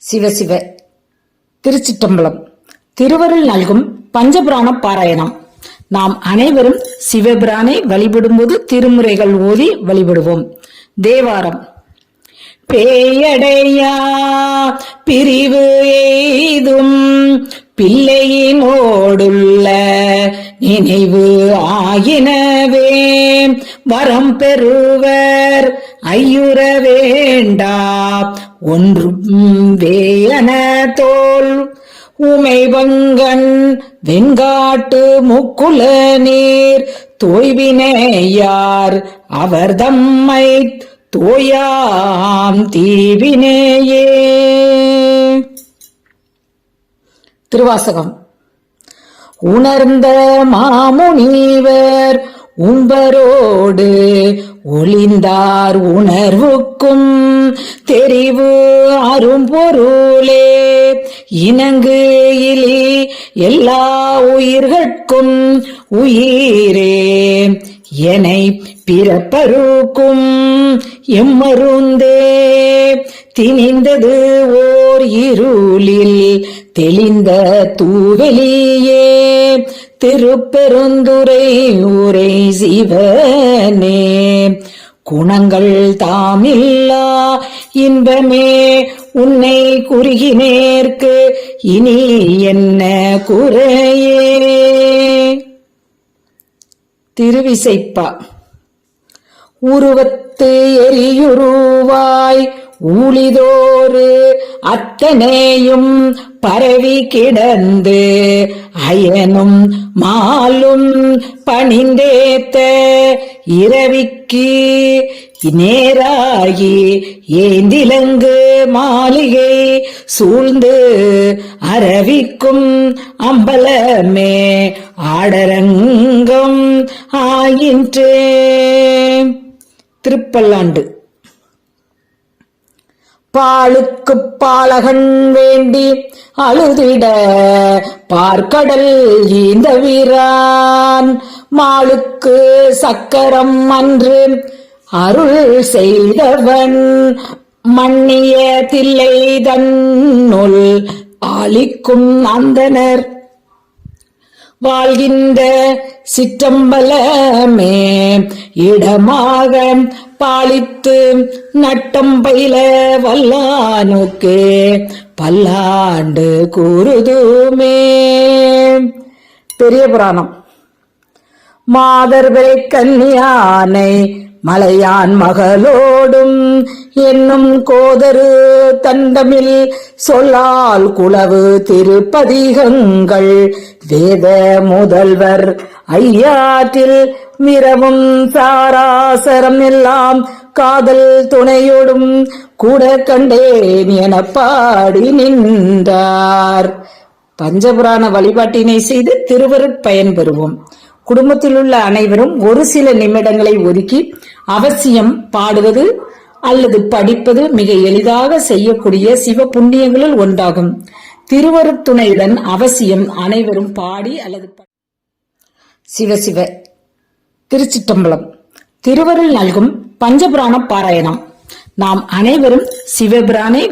சிவசிவ திருச்சிட்டம்பலம் திருவருள் நல்கும் பஞ்சபுராண பாராயணம். நாம் அனைவரும் சிவபிரானை வழிபடும்போது திருமுறைகள் ஓதி வழிபடுவோம். தேவாரம். பேயடையா பிரிவு எய்தும் பிள்ளையினோடுள்ள நினைவு ஆகினவே. வரம் பெறுவர் ஐயுற வேண்டா ஒன்றும் வேயன தோல். உமைவங்கன் வெங்காட்டு முக்குல நீர். தோய்வினேயார் அவர் தம்மை தோயாம் தீவினேயே. திருவாசகம். உணர்ந்த மாமுனிவர் உம்பரோடு ஒளிந்தார் உணர்வுக்கும் தெரிவு அரும்பொருளே இணங்கு இலி எல்லா உயிர்கட்கும் உயிரே. எனை பிறப்பருக்கும் எம்மருந்தே. திணிந்தது ஓர் இருளில் தெளிந்த தூவெளியே. திருப்பெருந்துரை உரை சிவனே. குணங்கள் தாமில்லா. இன்பமே உன்னை குறுகினேற்கு. இனி என்ன குறையே? திருவிசைப்பா. உருவத்து எரியுருவாய். ஊழிதோறு அத்தனையும் பரவி கிடந்து அயனும் மாலும் பணிந்தேத்த இரவிக்கு நேராகி ஏந்திலங்கு மாளிகை சூழ்ந்து அரவிக்கும் அம்பலமே ஆடரங்கம் ஆயின்றே. திருப்பல்லாண்டு. பாலுக்கு பாலகன் வேண்டி அழுதிட பார்க்கடல் ஈந்த வீரான். மாளுக்கு சக்கரம் அன்று அருள் செய்தவன். மண்ணிய தில்லை தன்னுள் ஆளிக்கும் அந்தனர். வாழ்கின்ற சிற்றம்பலமே. இடமாக பாலித்து நட்டம் பயில வல்லானுக்கு பல்லாண்டு கூறுதுமே. பெரிய புராணம். மாதர்வரை கன்னியானை மலையான் மகளோடும் என்னும் கோதரு தந்தமில் சொல்லால் குளவு திருப்பதிகங்கள். வேத முதல்வர் ஐயாற்றில் மிரவும் சாராசரம் எல்லாம் காதல் துணையோடும் கூட கண்டேன் என பாடி நின்றார். பஞ்சபுராண வழிபாட்டினை செய்து திருவருட்பயன் பெறுவோம் குடும்பத்தில் உள்ள அனைவரும் ஒரு சில நிமிடங்களை ஒதுக்கி அவசியம் பாடுவது அல்லது படிப்பது மிக எளிதாக செய்யக்கூடிய சிவ புண்ணியங்களில் ஒன்றாகும். திருவருத்துணையுடன் அவசியம் அனைவரும் பாடி அல்லது ப- சிவசிவ திருச்சிட்டம்பலம் திருவருள் நல்கும் பஞ்சபிராண பாராயணம். நாம் அனைவரும் சிவபிரானை